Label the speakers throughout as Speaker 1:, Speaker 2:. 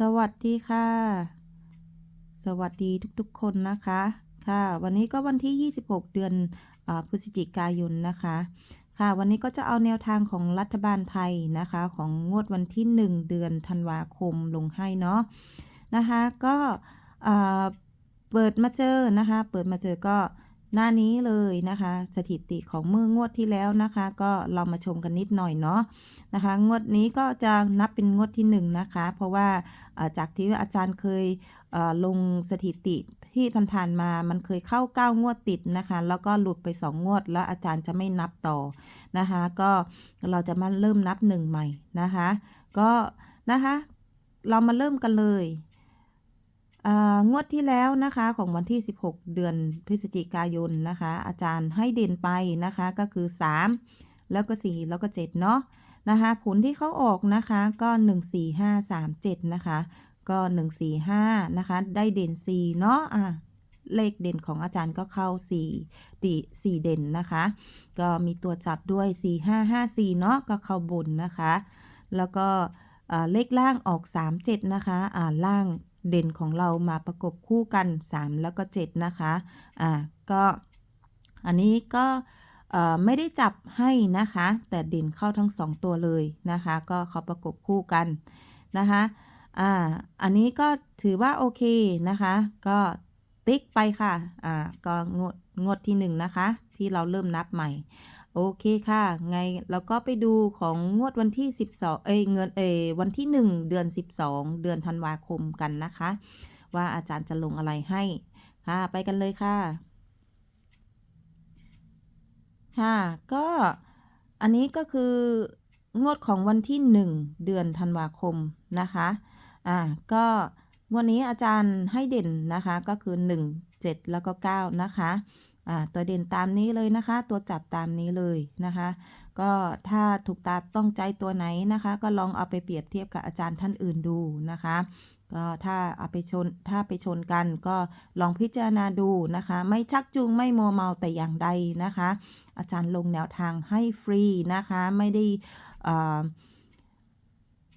Speaker 1: สวัสดีค่ะ สวัสดีทุกๆคนนะคะ ค่ะ วันนี้ก็วันที่ 26 เดือนอพฤศจิกายนนะคะ ค่ะ วันนี้ก็จะเอาแนวทางของรัฐบาลไทยนะคะ ของงวดวันที่ 1 เดือนธันวาคมลงให้เนาะนะคะ ก็เปิดมาเจอนะคะ เปิดมาเจอก็ หน้านี้เลยนะคะ สถิติของเมื่องวดที่แล้วนะคะ ก็เรามาชมกันนิดหน่อยเนาะนะคะ งวดนี้ก็จะนับเป็นงวดที่1นะคะ เพราะว่าจากที่อาจารย์เคยลงสถิติที่ผ่านๆมามันเคยเข้า 9 งวดติดนะคะ แล้วก็หลุดไป 2 งวด แล้วอาจารย์จะไม่นับต่อนะคะ ก็เราจะมาเริ่มนับ1ใหม่นะคะ ก็นะคะ เรามาเริ่มกันเลย งวดที่แล้วนะคะของวันที่ 16 เดือนพฤศจิกายนนะคะ อาจารย์ให้เด่นไปนะคะก็คือ 3 แล้วก็ 4 แล้วก็ 7 เนาะนะคะผลที่เขาออกนะคะก็ 1 4 5 3 7 นะคะ ก็ 1 4 5 นะคะ ได้เด่น 4 เนาะอะเลขเด่นของอาจารย์ก็เข้า4ดี4เด่นนะคะ ก็มีตัวจับด้วย 4 5 5 4 เนาะก็เข้าบนนะคะ แล้วก็เลขล่างออก 3 7 นะคะอ่าล่าง เด่นของเรามาประกบคู่กัน 3 แล้วก็ 7 นะคะอ่าก็อันนี้ก็เอ่อไม่ได้จับให้นะคะ แต่เด่นเข้าทั้ง 2 ตัวเลยนะคะ ก็เขาประกบคู่กันนะคะอ่าอันนี้ก็ถือว่าโอเคนะคะ ก็ติ๊กไปค่ะอ่าก็งดงดที่ 1 นะคะ ที่เราเริ่มนับใหม่ โอเคค่ะ ไงเราก็ไปดูของงวดวันที่ 12 เอ้ยเงินเอยวันที่ 1 เดือน 12 เดือนธันวาคมกันนะคะ ว่าอาจารย์จะลงอะไรให้ค่ะ ไปกันเลยค่ะ ค่ะ ก็อันนี้ก็คืองวดของวันที่ 1 เดือนธันวาคมนะคะ อ่า ก็วันนี้อาจารย์ให้เด่นนะคะก็คือ 1 7 แล้วก็ 9 นะคะ ตัวเด่นตามนี้เลยนะคะ ตัวจับตามนี้เลยนะคะ ก็ถ้าถูกตาต้องใจตัวไหนนะคะ ก็ลองเอาไปเปรียบเทียบกับอาจารย์ท่านอื่นดูนะคะ ก็ถ้าเอาไปชนถ้าไปชนกันก็ลองพิจารณาดูนะคะ ไม่ชักจูงไม่มัวเมาแต่อย่างใดนะคะ อาจารย์ลงแนวทางให้ฟรีนะคะ ไม่ได้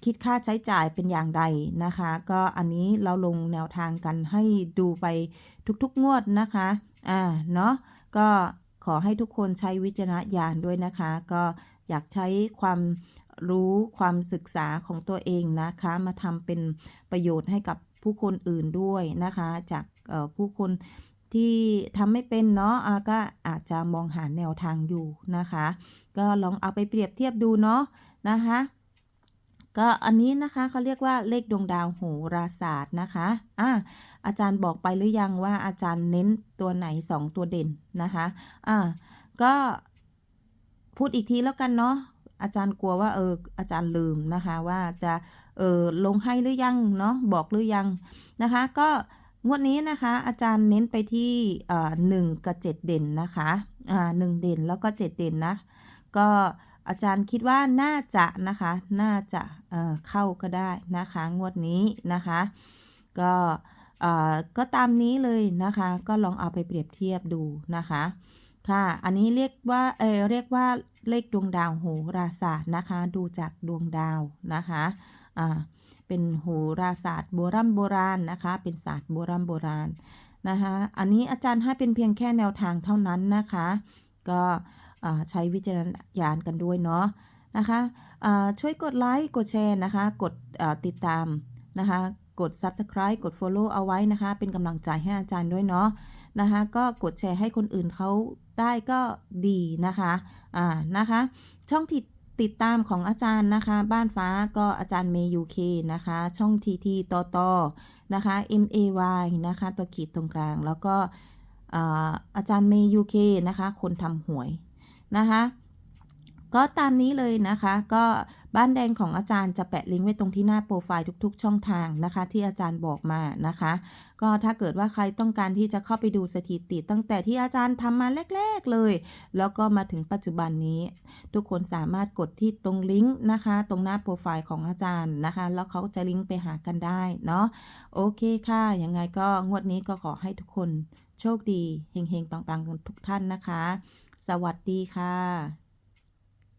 Speaker 1: คิดค่าใช้จ่ายเป็นอย่างใดนะคะ ก็อันนี้เราลงแนวทางกันให้ดูไปทุกๆงวดนะคะ อ่าเนาะก็ขอให้ทุกคนใช้วิจารณญาณด้วยนะคะ ก็อยากใช้ความรู้ความศึกษาของตัวเองนะคะ มาทำเป็นประโยชน์ให้กับผู้คนอื่นด้วยนะคะ จากผู้คนที่ทำไม่เป็นเนาะก็อาจจะมองหาแนวทางอยู่นะคะ ก็ลองเอาไปเปรียบเทียบดูเนาะนะคะ ก็อันนี้นะคะเขาเรียกว่าเลขดวงดาวโหราศาสตร์นะคะอ่าอาจารย์บอกไปหรือยังว่าอาจารย์เน้นตัวไหน 2 ตัวเด่นนะคะอ่าก็พูดอีกทีแล้วกันเนาะอาจารย์กลัวว่าเอออาจารย์ลืมนะคะว่าจะเออลงให้หรือยังเนาะบอกหรือยังนะคะ ก็งวดนี้นะคะอาจารย์เน้นไปที่เอ่อหนึ่งกับเจ็ดเด่นนะคะอ่าหนึ่งเด่นแล้วก็เจ็ดเด่นนะก็ อาจารย์คิดว่าน่าจะนะคะ น่าจะเเข้าก็ได้นะคะ งวดนี้นะคะ ก็ก็ตามนี้เลยนะคะ ก็ลองเอาไปเปรียบเทียบดูนะคะ ค่ะ อันนี้เรียกว่า เออเรียกว่าเลขดวงดาวโหราศาสตร์นะคะ ดูจากดวงดาวนะคะ อ่า เป็นโหราศาสตร์โบราณโบราณนะคะ เป็นศาสตร์โบราณโบราณนะคะ อันนี้อาจารย์ให้เป็นเพียงแค่แนวทางเท่านั้นนะคะ ก็ ใช้วิจารณญาณกันด้วยเนาะนะคะช่วยกดไลค์กดแชร์นะคะ กดติดตามนะคะ กด Subscribe กด Follow เอาไว้นะคะ เป็นกำลังใจให้อาจารย์ด้วยเนาะนะคะก็กดแชร์ให้คนอื่นเขาได้ก็ดีนะคะอ่านะคะ ช่องติดติดตามของอาจารย์นะคะ บ้านฟ้าก็อาจารย์เมยูเคนะคะ ช่องทีทีต่อต่อนะคะ M A Y นะคะ ตัวขีดตรงกลาง แล้วก็อาอาจารย์เมยูเคนะคะ คนทำหวย นะคะก็ตามนี้เลยนะคะ ก็บ้านแดงของอาจารย์จะแปะลิงก์ไว้ตรงที่หน้าโปรไฟล์ทุก ๆ ช่องทางนะคะ ที่อาจารย์บอกมานะคะ ก็ถ้าเกิดว่าใครต้องการที่จะเข้าไปดูสถิติ ตั้งแต่ที่อาจารย์ทำมาแรก ๆเลย แล้วก็มาถึงปัจจุบันนี้ ทุกคนสามารถกดที่ตรงลิงก์นะคะ ตรงหน้าโปรไฟล์ของอาจารย์นะคะ แล้วเขาจะลิงก์ไปหากันได้เนาะโอเคค่ะยังไงก็งวดนี้ก็ขอให้ทุกคนโชคดีเฮงๆปังๆกันทุกท่านนะคะ สวัสดีค่ะ